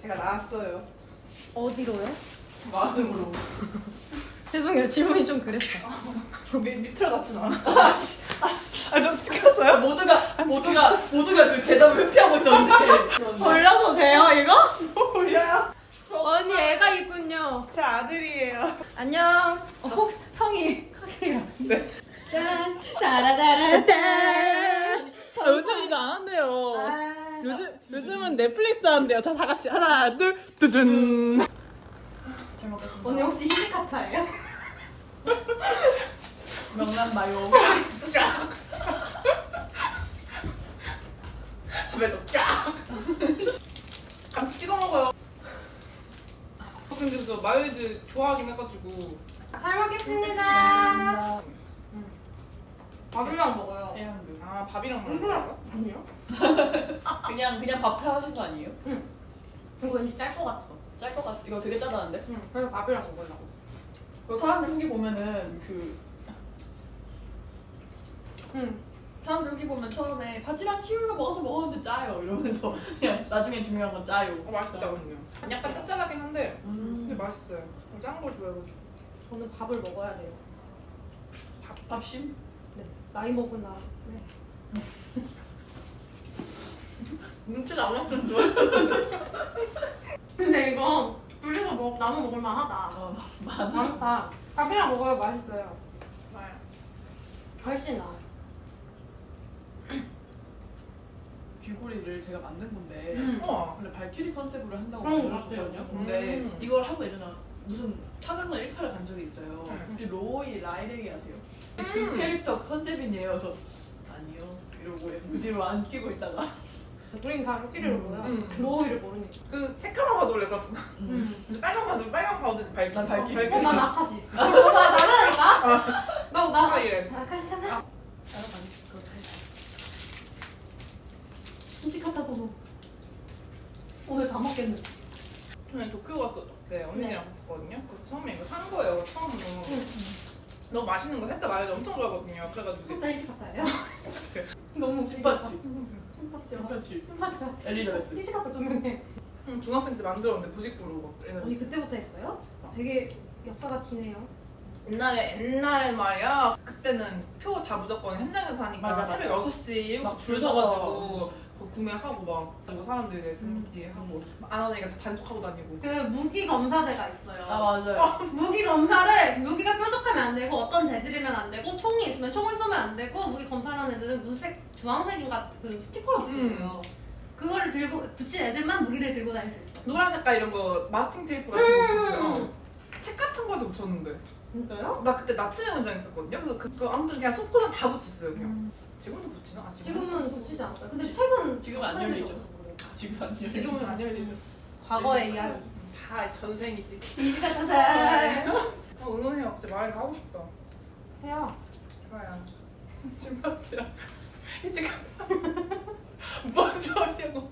제가 나왔어요. 어디로요? 마음으로. 죄송해요 질문이 좀 그랬어. 밑, 밑으로 같진 않았어. 아, 좀 찍혔어요? 모두가 모두가 모두가 그 대답을 회피하고 있었는데 걸려도 돼요 이거? 올려요? 언니 애가 있군요. 제 아들이에요. 안녕. 어, 성이 카게요. 네. 짠 따라따라딴. 아, 요즘 이거 안 한대요. 아, 요즘, 요즘은 넷플릭스 한대요. 자, 다 같이 하나, 둘, 두둔. 언니 혹시 히지카타예요? 명란 마요. 쫙! 밥에도 쫙! 같이 찍어 먹어요. 저 근데 그 마요네즈 좋아하긴 해가지고. 잘 먹겠습니다. 밥이랑 먹어요. 해양도. 아, 밥이랑 먹는 거예요? 아니요. 그냥 그냥 밥 하신 거 아니에요? 이거 왠지 짤 것 같아. 짤 것 같. 이거 되게 짜다는데. 응. 그래서 밥이랑 먹으려고. 그 사람들 후기 보면은 그 응. 사람들 후기 보면 처음에 바지랑 치우가 먹어서 먹었는데 짜요 이러면서 그냥 나중에 중요한 건 짜요. 어, 맛있다거든요. 약간 짭짤하긴 한데, 근데 음. 맛있어요. 짠거 좋아해가지고. 저는 밥을 먹어야 돼요. 밥심? 네. 나이 먹은 나. 네. 눈치 남았으면 좋아했어. 근데 이거 둘이서 먹 나눠 먹을 만 하다. 어 많아. 많다. 밥이랑 먹어야 맛있어요. 나야. 훨씬 나. 귀고리를 제가 만든 건데 음. 우와. 원래 발키리 컨셉으로 한다고 그런 거 들었었거든요. 같아요. 근데 음. 이걸 하고 예전에 무슨 차장로 1타를 간 적이 있어요. 음. 근데 로이 라이렉이 아세요? 그 음. 캐릭터 컨셉이네요. 그래서 아니요 이러고 그 뒤로 안 끼고 있다가 우린 다 로키를 음, 먹어요. 음. 로이를 모르니까. 그 색깔만 봐도 그렇어. 음. 근데 빨간 봐도 빨간 파우더지 밝기. 난 밝기. 어, 난 아카시. 어, 나 나라니까? 나, 나. 아, 이래. 아카시 상대. 따라가니 그렇다. 히지카타도 먹. 오늘 다 먹겠네. 저는 도쿄 갔었을 때 언니랑 갔었거든요. 그래서 처음에 이거 산 거예요. 처음으로. 너무 맛있는 거 했다 마요네 엄청 좋아하거든요. 그래가지고 이제 진짜 히지카타예요? 신바치. 신바치요. 엘리자베스. 히지카타 조명해. 음, 중학생 때 만들었는데 부직부로 막 언니 그때부터 했어요? 되게 역사가 기네요. 옛날에 옛날에 말이야 그때는 표 다 무조건 현장에서 하니까 맞아, 새벽 맞아. 6시 막줄 줄 서가지고 그거 구매하고 막 그리고 사람들이 이제 음. 등기 하고 안 하니까 다 단속하고 다니고 그 무기 검사대가 있어요. 아 맞아요. 무기 검사를 무기가 뾰족하면 안 되고 어떤 재질이면 안 되고 총이 있으면 총을 쏘면 안 되고 무기 검사하는 애들은 무슨 색 주황색인가 그 스티커를 붙여요. 그거를 들고 붙인 애들만 무기를 들고 다닐 수 있어. 노란 색깔 이런 거 마스킹 테이프 같은 거 붙였어요 음. 책 같은 거도 붙였는데 진짜요? 나 그때 나츠메 원장 있었거든요 그래서 그거 아무튼 그냥 속고는 다 붙였어요 그냥 지금도 붙이나? 아, 지금? 지금은 붙이지 않을까요? 근데 지- 책은 지금은 안 열리죠. 지금 아니에요. 지금은 안 열리죠 과거의 이야기. 다 전생이지 이지카타다. 어, 응원해요 진짜 말을 다 하고 싶다 해요. 해봐야 진짜지랑 이지가 뭐 좋아하냐고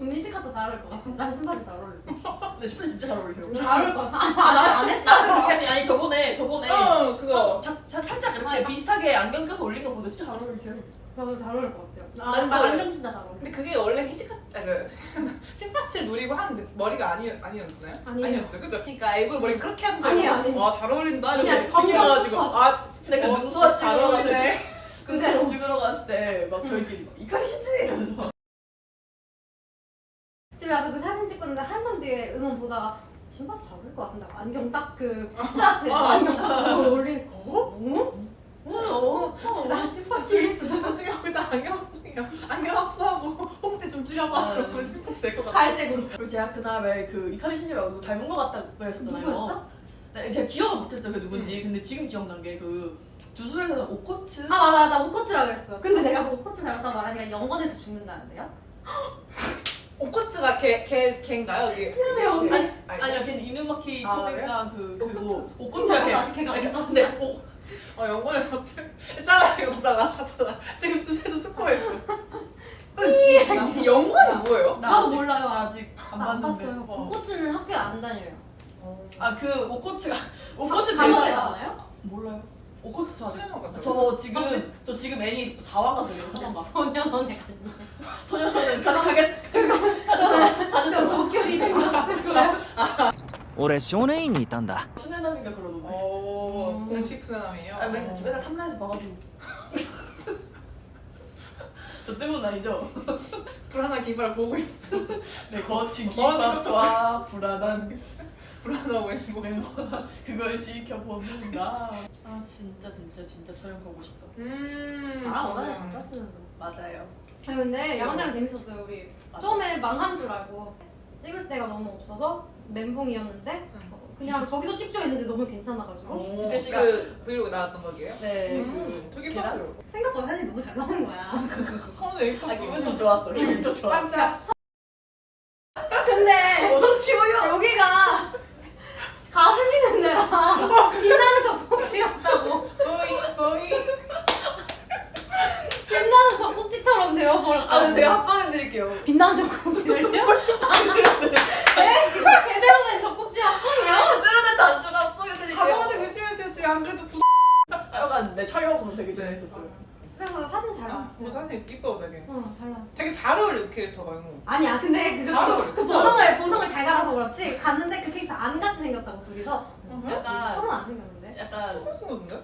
언니 이지카타 잘 어울릴 것 같아. 난 신발이 잘 어울릴 것 같아. 근데 스프 진짜 잘 어울리세요. 잘 어울릴 것 같아. 아, 나안 했어. 아니, 아니 저번에 저번에 어 그거 자, 자, 살짝 이렇게 아니, 비슷하게 안경 껴서 올린 거 보는데 진짜 잘 어울리세요. 저도 잘 어울릴 것 같아요. 난 난, 나 그래. 안경 진짜 잘 어울려. 근데 그게 원래 히지카 아, 그 신파치를 노리고 한 느- 머리가 아니 아니었나요? 아니에요. 아니었죠, 그죠? 그러니까 애벌 머리 그렇게 하는 줄 아니에요, 아니에요. 와잘 어울린다 그냥 이러고 느껴가지고 아 근데 그 어, 능수와 잘 찍으러 갔을 때 어울리네. 근데 찍으러 갔을 때 막 저희끼리 막 이카리 신중해 이러면서 집에 와서 그 사진 찍고 있는데 한참 뒤에 응원 보다가 신발 잘 어울릴 것 같은데 안경 딱그 피스아트 안경 딱 올린 어? 어? 어? 어? 나 신발 칠수 나중에 거기다 안경 합성이야. 안경 합성하고 홍대 좀 줄여봐. 아, 네. 신파치 될것 같아. 갈색으로 그리고 제가 그날 왜 그 이카리 신중이라고 닮은 거 같다고 했었잖아요. 누구였죠? 네, 제가 기억을 못했어요 그 누군지. 근데 지금 기억난 게 그 주술에서 오코츠 아 맞아 나 오코츠라 그랬어 근데 내가 오코츠 닮았다고 말하니까 영원에서 죽는다는데요? 오코츠가 걔, 걔, 걔인가요? 이게. 미안해요, 언니. 아니, 아니. 아니야 걔는 이누마키 아, 코데가 그 그리고 오코츠. 오코츠가 걔. 아직 걔가 아니, 안 나왔어. 근데 오, 어, 영원에서 했잖아, 이거 보다가. 하잖아. 지금 주제도 스포했어. 근데 영원이 뭐예요? 나 나도 아직- 몰라요. 나 아직 안 안 봤는데. 봤어요 어. 오코츠는 학교에 안 다녀요 아그 오코츠가 오코츠 감옥에 대사가- 나와요? 몰라요. 오컬트 잘저 지금 아, 네. 저 지금 애니 4화거든요. 4화가. 소년원에 갔네. 소년원은 가져겠 가져가 가져가. 도쿄리 백마스 그래. 俺少年院にいたんだ 수뇌남인가 그러는 거. 오 음. 공식 수련함이에요. 아 맨날 맨날 탐나에서 봐가지고. 저 때문 아니죠? 불안한 기발 보고 있어. 내 거친 어, 기밥 와 불안한 불안하고 행복. 멤버가 그걸 지켜보는가. 아, 진짜, 진짜, 진짜 촬영 가고 싶다. 음. 저는 안 짰으면 맞아요. 아니 근데 야만자랑 재밌었어요 우리 맞아. 처음에 망한 줄 알고 찍을 데가 너무 없어서 멘붕이었는데 그냥 저기서 찍죠 했는데 너무 괜찮아가지고 오, 지태 씨가- 그 브이로그 나왔던 거기에요? 네, 음, 되게 계란? 봤어요. 생각보다 사진이 너무 잘 나오는 거야 커먼 왜 그, 아, 기분 좀 좋았어. 기분 좀 좋았어. 반짝. 근데 어서 치워요! 여기가 가슴 있는 데라 빛나는 젖꼭지였다고 보이 보이. 빛나는 젖꼭지처럼 되어버렸다고 아, 제가 합성해드릴게요. 빛나는 젖꼭지를요? 네? 제대로 된 젖꼭지 합성이야? 제대로 된 단추가 합성해드릴게요. 가방한테 의심했어요. 지금 안 그래도 부. 하여간 내 촬영은 되게 재밌었어요. 그래서 사진 잘 나왔어 뭐 사진 이뻐 되게. 응 잘 나왔어 되게 잘 어울려 캐릭터가 이거. 아니야 근데 그, 잘 그, 어울렸어. 그 보성을 보성을 잘 갈아서 그렇지 갔는데 그 캐릭터 안 같이 생겼다고 둘이서? 약간, 처음 안 생겼는데? 약간, 똑같은 건데?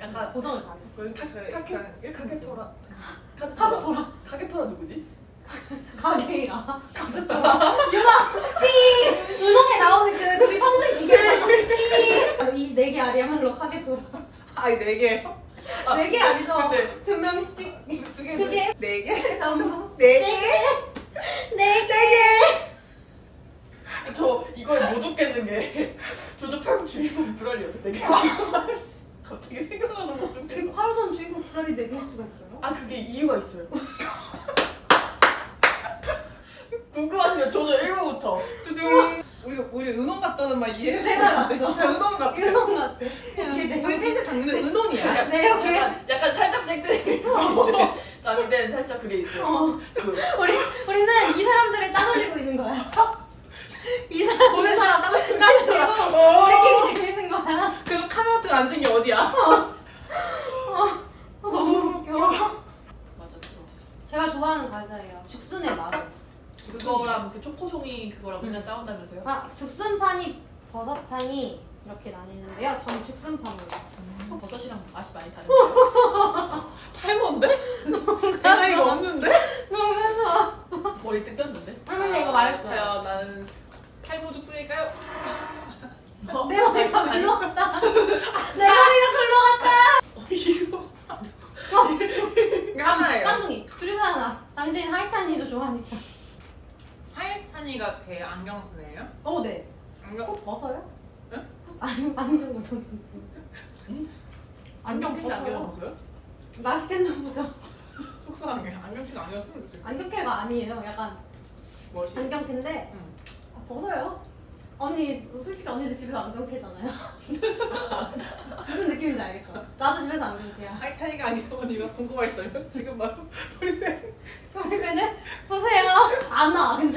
약간, 고정을 잘했어. 잘- 카케, 카게토라. 카즈토라 카게토라 누구지? 가게이라. 유나 삐! 운동에 나오는 그 둘이 성능 기계 이네 개 아리야말로 카게토라 아이 네 개요? 네 개 아니죠 근데 두 명씩 두 개. 두 개? 네 개? 전부 네 개? 네 개 저 이걸 못 웃겠는 게 저도 팔 주인공 불알이었는데 갑자기 생각나서 못그 웃겠어. 파르전 주인공 불알이 네 개일 수가 있어요? 아 그게 이유가 있어요. 궁금하시면 저도 1부부터 두둥. 우리 우리 은원 같다는 말 이해했어. 내가 맞어. 진짜 은원 같아. 것 같아 내 우리 셋의 장르는 은원이야. 내용에 약간, 약간 살짝 생뚱인데 다른데 살짝 그게 있어요. 어. 그 우리 우리는 이 사람들을 따돌리고 있는 거야. 이 사람 보는 사람 따뜻해. 따돌리고 어. 되게 재밌는 거야. 그래서 카메라 등 앉은 게 어디야? 어, 너무 웃겨. 맞아 들어. 제가 좋아하는 과자예요. 죽순의 마루. 그거랑 그 초코송이 그거랑 맨날 싸운다면서요? 아 죽순판이 버섯판이 이렇게 나뉘는데요. 저는 죽순판으로. 어, 버섯이랑 맛이 많이 다른데요? 탈모인데? 내가 이거 없는데? 그래서 머리 뜯겼는데? 하는데 이거 말할 거야. 요 나는 탈모 죽순일까요? 내 머리가 글로 갔다. 내 머리가 글로 갔다. 이거 하나예요. 쌍둥이. 둘이서 하나. 당진이 하이탄이도 좋아하니까. 하이파니가 걔 안경 쓰네요? 어 네. 어, 안경 꼭 벗어요? 안, 안경 벗는데. 안경 낀 벗어요? 안경 벗어요? 맛있겠나 보죠. 속상하게 안경 낀 안경 쓰면 좋겠어. 안경캐가 아니에요. 약간 뭐지? 안경캐인데 응. 아, 벗어요. 언니 솔직히 언니도 집에서 안경캐잖아요. 무슨 느낌인지 알겠죠? 나도 집에서 안경캐야. 타이타닉 안경 언니가 궁금하시어요 지금 막 소리 내. 소리배는 보세요. 안 와. 근데.